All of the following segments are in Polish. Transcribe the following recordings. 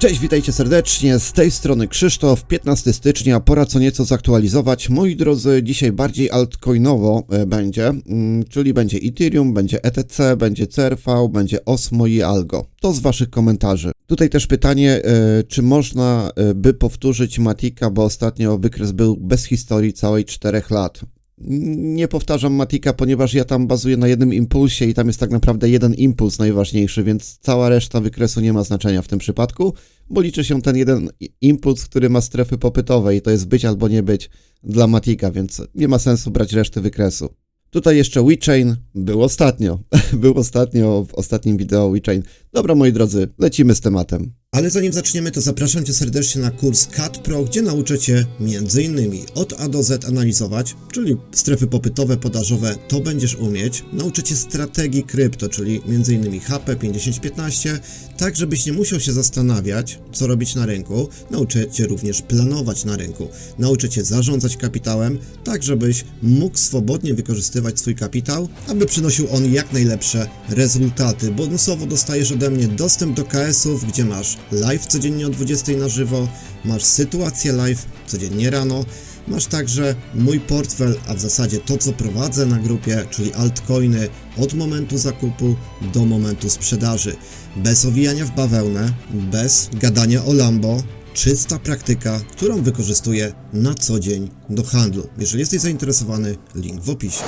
Cześć, witajcie serdecznie. Z tej strony Krzysztof, 15 stycznia, pora co nieco zaktualizować. Moi drodzy, dzisiaj bardziej altcoinowo e, będzie, mm, czyli będzie Ethereum, będzie ETC, będzie CRV, będzie Osmo i Algo. To z waszych komentarzy. Tutaj też pytanie, e, czy można e, by powtórzyć Matika, bo ostatnio wykres był bez historii całej 4 lat. Nie powtarzam Matika, ponieważ ja tam bazuję na jednym impulsie i tam jest tak naprawdę jeden impuls najważniejszy, więc cała reszta wykresu nie ma znaczenia w tym przypadku, bo liczy się ten jeden impuls, który ma strefy popytowe i to jest być albo nie być dla Matika, więc nie ma sensu brać reszty wykresu. Tutaj jeszcze WeChain był ostatnio. był ostatnio w ostatnim wideo WeChain. Dobra, moi drodzy, lecimy z tematem. Ale zanim zaczniemy, to zapraszam Cię serdecznie na kurs CAT Pro, gdzie nauczę Cię m.in. od A do Z analizować, czyli strefy popytowe, podażowe, to będziesz umieć. Nauczę Cię strategii krypto, czyli m.in. HP 5015, tak żebyś nie musiał się zastanawiać, co robić na rynku. Nauczę Cię również planować na rynku. Nauczę Cię zarządzać kapitałem, tak żebyś mógł swobodnie wykorzystywać swój kapitał, aby przynosił on jak najlepsze rezultaty. Bonusowo dostajesz ode mnie dostęp do KS-ów, gdzie masz live codziennie o 20 na żywo, masz sytuację live codziennie rano, masz także mój portfel, a w zasadzie to co prowadzę na grupie, czyli altcoiny od momentu zakupu do momentu sprzedaży. Bez owijania w bawełnę, bez gadania o Lambo, czysta praktyka, którą wykorzystuję na co dzień do handlu. Jeżeli jesteś zainteresowany, link w opisie.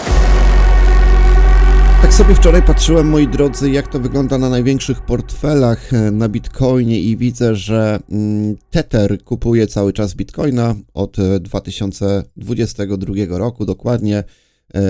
Tak sobie wczoraj patrzyłem, moi drodzy, jak to wygląda na największych portfelach e, na Bitcoinie i widzę, że mm, Tether kupuje cały czas Bitcoina od e, 2022 roku dokładnie. E,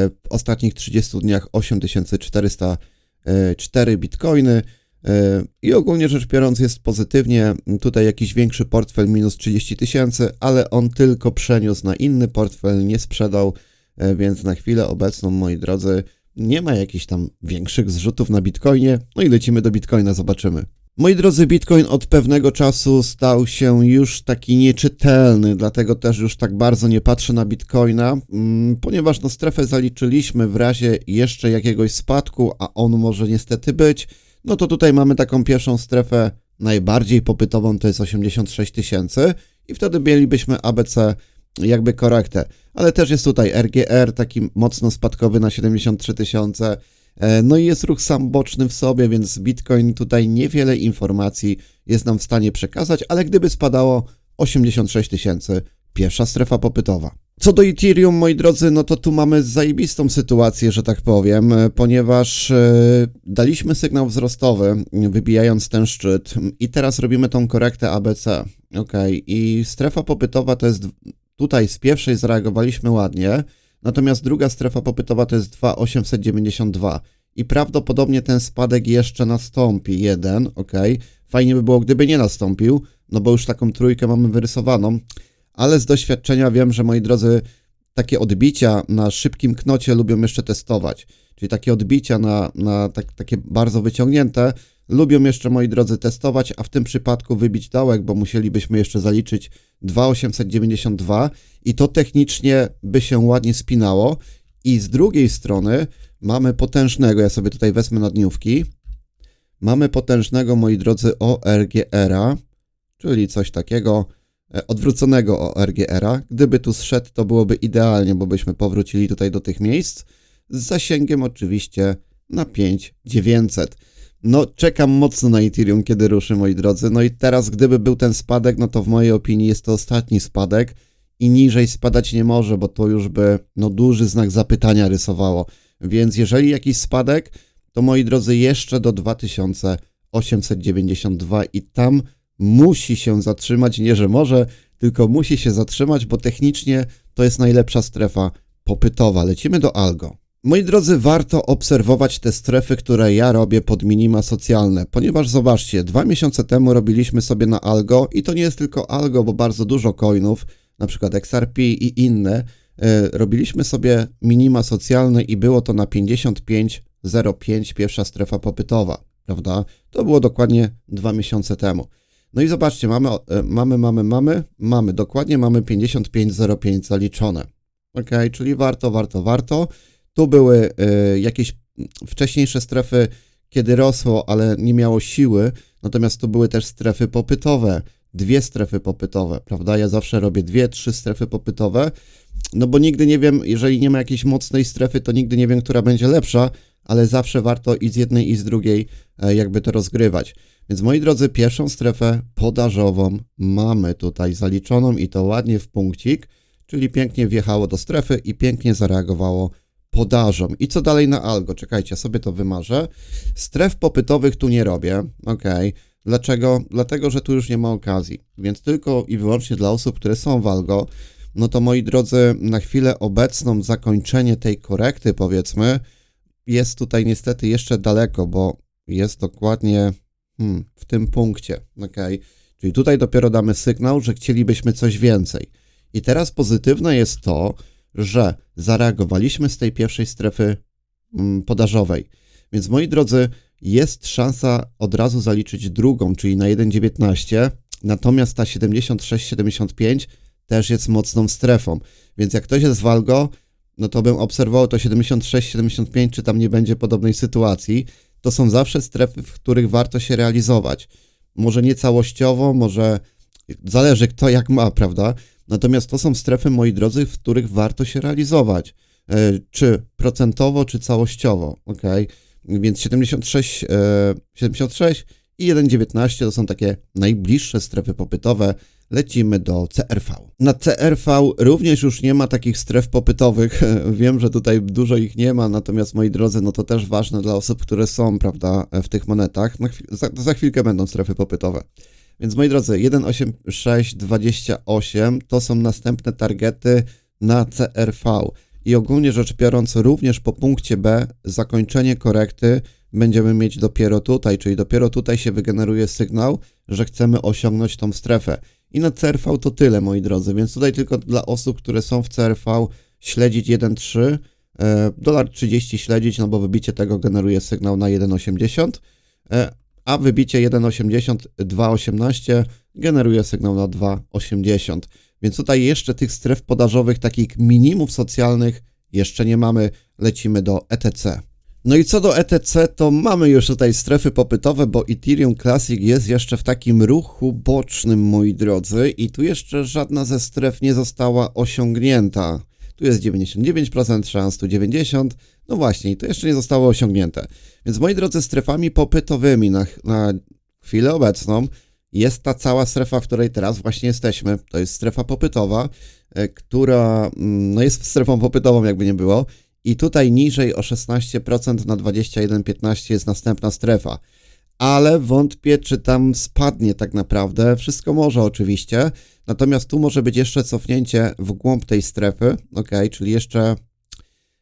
W ostatnich 30 dniach 8404 Bitcoiny. E, I ogólnie rzecz biorąc jest pozytywnie, tutaj jakiś większy portfel minus 30 tysięcy, ale on tylko przeniósł na inny portfel, nie sprzedał, e, więc na chwilę obecną, moi drodzy, nie ma jakichś tam większych zrzutów na Bitcoinie. No i lecimy do Bitcoina, zobaczymy. Moi drodzy, Bitcoin od pewnego czasu stał się już taki nieczytelny, dlatego też już tak bardzo nie patrzę na Bitcoina, mm, ponieważ no strefę zaliczyliśmy w razie jeszcze jakiegoś spadku, a on może niestety być, no to tutaj mamy taką pierwszą strefę najbardziej popytową, to jest 86 tysięcy i wtedy mielibyśmy ABC jakby korektę. Ale też jest tutaj RGR, taki mocno spadkowy na 73 tysiące. E, No i jest ruch sam boczny w sobie, więc Bitcoin tutaj niewiele informacji jest nam w stanie przekazać, ale gdyby spadało 86 tysięcy, pierwsza strefa popytowa. Co do Ethereum, moi drodzy, no to tu mamy zajebistą sytuację, że tak powiem, e, ponieważ e, daliśmy sygnał wzrostowy, wybijając ten szczyt i teraz robimy tą korektę ABC. Ok, i strefa popytowa to jest Tutaj z pierwszej zareagowaliśmy ładnie, natomiast druga strefa popytowa to jest 2,892 i prawdopodobnie ten spadek jeszcze nastąpi. Jeden, ok. Fajnie by było, gdyby nie nastąpił, no bo już taką trójkę mamy wyrysowaną, ale z doświadczenia wiem, że moi drodzy, takie odbicia na szybkim knocie lubią jeszcze testować. Czyli takie odbicia na, na tak, takie bardzo wyciągnięte lubią jeszcze, moi drodzy, testować, a w tym przypadku wybić dołek, bo musielibyśmy jeszcze zaliczyć 2,892 i to technicznie by się ładnie spinało. I z drugiej strony mamy potężnego, ja sobie tutaj wezmę na dniówki, mamy potężnego, moi drodzy, ORGR-a, czyli coś takiego e, odwróconego ORGR-a. Gdyby tu zszedł, to byłoby idealnie, bo byśmy powrócili tutaj do tych miejsc z zasięgiem oczywiście na 5900. No, czekam mocno na Ethereum, kiedy ruszy, moi drodzy. No i teraz, gdyby był ten spadek, no to w mojej opinii jest to ostatni spadek i niżej spadać nie może, bo to już by no, duży znak zapytania rysowało. Więc jeżeli jakiś spadek, to moi drodzy, jeszcze do 2892 i tam musi się zatrzymać, nie że może, tylko musi się zatrzymać, bo technicznie to jest najlepsza strefa popytowa. Lecimy do Algo. Moi drodzy, warto obserwować te strefy, które ja robię pod minima socjalne, ponieważ zobaczcie, dwa miesiące temu robiliśmy sobie na Algo i to nie jest tylko Algo, bo bardzo dużo coinów, na przykład XRP i inne, e, robiliśmy sobie minima socjalne i było to na 55,05 pierwsza strefa popytowa, prawda? To było dokładnie dwa miesiące temu. No i zobaczcie, mamy, e, mamy, mamy, mamy, mamy, dokładnie mamy 55,05 zaliczone. Ok, czyli warto, warto, warto. Tu były y, jakieś wcześniejsze strefy, kiedy rosło, ale nie miało siły. Natomiast tu były też strefy popytowe, dwie strefy popytowe, prawda? Ja zawsze robię dwie, trzy strefy popytowe, no bo nigdy nie wiem, jeżeli nie ma jakiejś mocnej strefy, to nigdy nie wiem, która będzie lepsza, ale zawsze warto i z jednej, i z drugiej e, jakby to rozgrywać. Więc moi drodzy, pierwszą strefę podażową mamy tutaj zaliczoną i to ładnie w punkcik, czyli pięknie wjechało do strefy i pięknie zareagowało podażą. I co dalej na algo? Czekajcie, sobie to wymarzę. Stref popytowych tu nie robię, ok. Dlaczego? Dlatego, że tu już nie ma okazji. Więc tylko i wyłącznie dla osób, które są w algo, no to moi drodzy, na chwilę obecną zakończenie tej korekty, powiedzmy, jest tutaj niestety jeszcze daleko, bo jest dokładnie hmm, w tym punkcie, ok. Czyli tutaj dopiero damy sygnał, że chcielibyśmy coś więcej. I teraz pozytywne jest to, że zareagowaliśmy z tej pierwszej strefy mm, podażowej. Więc moi drodzy, jest szansa od razu zaliczyć drugą, czyli na 1,19, natomiast ta 76-75 też jest mocną strefą. Więc jak ktoś jest w Algo, no to bym obserwował to 76-75, czy tam nie będzie podobnej sytuacji. To są zawsze strefy, w których warto się realizować. Może nie całościowo, może zależy kto jak ma, prawda? Natomiast to są strefy, moi drodzy, w których warto się realizować. E, czy procentowo, czy całościowo, ok? Więc 76, e, 76 i 1,19 to są takie najbliższe strefy popytowe. Lecimy do CRV. Na CRV również już nie ma takich stref popytowych. Wiem, że tutaj dużo ich nie ma, natomiast moi drodzy, no to też ważne dla osób, które są, prawda, w tych monetach. Za, za chwilkę będą strefy popytowe. Więc moi drodzy, 18628 to są następne targety na CRV. I ogólnie rzecz biorąc, również po punkcie B zakończenie korekty będziemy mieć dopiero tutaj, czyli dopiero tutaj się wygeneruje sygnał, że chcemy osiągnąć tą strefę. I na CRV to tyle, moi drodzy, więc tutaj tylko dla osób, które są w CRV śledzić 1.3, e, dolar 30 śledzić, no bo wybicie tego generuje sygnał na 1.80, e, a wybicie 1.80, 2.18 generuje sygnał na 2.80. Więc tutaj jeszcze tych stref podażowych, takich minimów socjalnych jeszcze nie mamy. Lecimy do ETC. No i co do ETC, to mamy już tutaj strefy popytowe, bo Ethereum Classic jest jeszcze w takim ruchu bocznym, moi drodzy, i tu jeszcze żadna ze stref nie została osiągnięta. Tu jest 99% szans, tu 90%. No właśnie, to jeszcze nie zostało osiągnięte. Więc moi drodzy, strefami popytowymi na, na chwilę obecną jest ta cała strefa, w której teraz właśnie jesteśmy. To jest strefa popytowa, e, która mm, no jest strefą popytową, jakby nie było. I tutaj niżej o 16% na 21,15 jest następna strefa. Ale wątpię, czy tam spadnie tak naprawdę. Wszystko może oczywiście. Natomiast tu może być jeszcze cofnięcie w głąb tej strefy. Ok, czyli jeszcze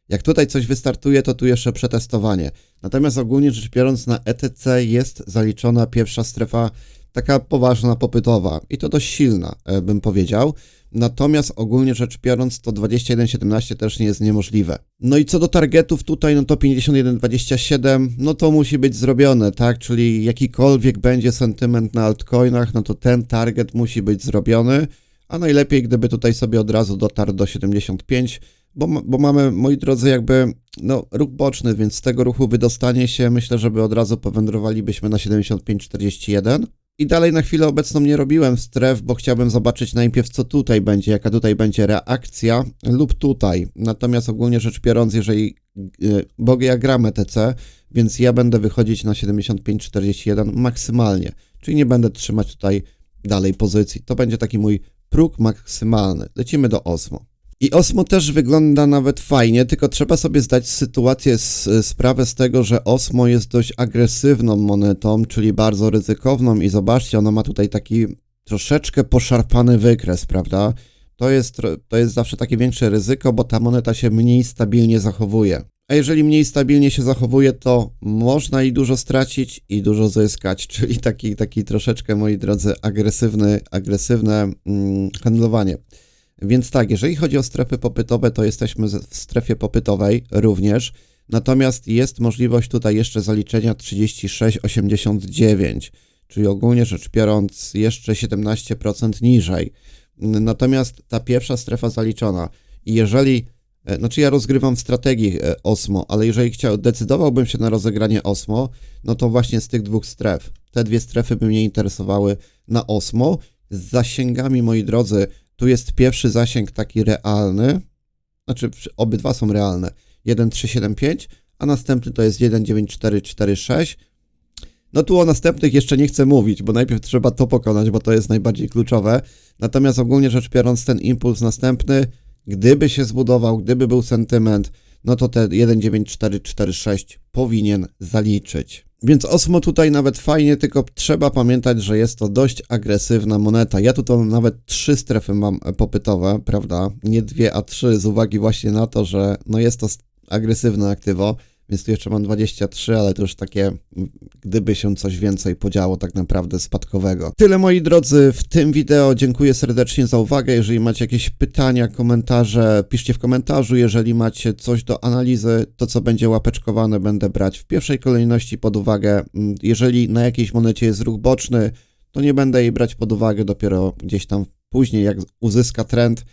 jak tutaj coś wystartuje, to tu jeszcze przetestowanie. Natomiast ogólnie rzecz biorąc na ETC jest zaliczona pierwsza strefa taka poważna, popytowa i to dość silna, e, bym powiedział. Natomiast ogólnie rzecz biorąc, to 21,17 też nie jest niemożliwe. No i co do targetów tutaj, no to 51,27, no to musi być zrobione, tak? Czyli jakikolwiek będzie sentyment na altcoinach, no to ten target musi być zrobiony, a najlepiej gdyby tutaj sobie od razu dotarł do 75, bo, bo mamy, moi drodzy, jakby no, ruch boczny, więc z tego ruchu wydostanie się, myślę, żeby od razu powędrowalibyśmy na 75,41. I dalej na chwilę obecną nie robiłem stref, bo chciałbym zobaczyć najpierw, co tutaj będzie, jaka tutaj będzie reakcja, lub tutaj. Natomiast ogólnie rzecz biorąc, jeżeli, yy, bo ja gram ETC, więc ja będę wychodzić na 75,41 maksymalnie, czyli nie będę trzymać tutaj dalej pozycji. To będzie taki mój próg maksymalny. Lecimy do Osmo. I Osmo też wygląda nawet fajnie, tylko trzeba sobie zdać sytuację, z, sprawę z tego, że Osmo jest dość agresywną monetą, czyli bardzo ryzykowną i zobaczcie, ona ma tutaj taki troszeczkę poszarpany wykres, prawda? To jest, to jest zawsze takie większe ryzyko, bo ta moneta się mniej stabilnie zachowuje. A jeżeli mniej stabilnie się zachowuje, to można i dużo stracić, i dużo zyskać, czyli taki, taki troszeczkę, moi drodzy, agresywny, agresywne mm, handlowanie. Więc tak, jeżeli chodzi o strefy popytowe, to jesteśmy w strefie popytowej również. Natomiast jest możliwość tutaj jeszcze zaliczenia 36,89, czyli ogólnie rzecz biorąc jeszcze 17% niżej. Natomiast ta pierwsza strefa zaliczona i jeżeli E, Znaczy ja rozgrywam w strategii e, Osmo, ale jeżeli chciał, decydowałbym się na rozegranie Osmo, no to właśnie z tych dwóch stref. Te dwie strefy by mnie interesowały na Osmo. Z zasięgami, moi drodzy, tu jest pierwszy zasięg taki realny, znaczy obydwa są realne. 1375, a następny to jest 19446. No tu o następnych jeszcze nie chcę mówić, bo najpierw trzeba to pokonać, bo to jest najbardziej kluczowe. Natomiast ogólnie rzecz biorąc, ten impuls następny, gdyby się zbudował, gdyby był sentyment, no to te 19446 powinien zaliczyć. Więc Osmo tutaj nawet fajnie, tylko trzeba pamiętać, że jest to dość agresywna moneta. Ja tutaj nawet trzy strefy mam e, popytowe, prawda? Nie dwie, a trzy, z uwagi właśnie na to, że no jest to agresywne aktywo, więc tu jeszcze mam 23, ale to już takie, gdyby się coś więcej podziało tak naprawdę spadkowego. Tyle moi drodzy w tym wideo. Dziękuję serdecznie za uwagę. Jeżeli macie jakieś pytania, komentarze, piszcie w komentarzu. Jeżeli macie coś do analizy, to co będzie łapeczkowane będę brać w pierwszej kolejności pod uwagę. Jeżeli na jakiejś monecie jest ruch boczny, to nie będę jej brać pod uwagę dopiero gdzieś tam później, jak uzyska trend.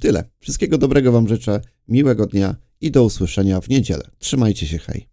Tyle. Wszystkiego dobrego Wam życzę, miłego dnia i do usłyszenia w niedzielę. Trzymajcie się, hej.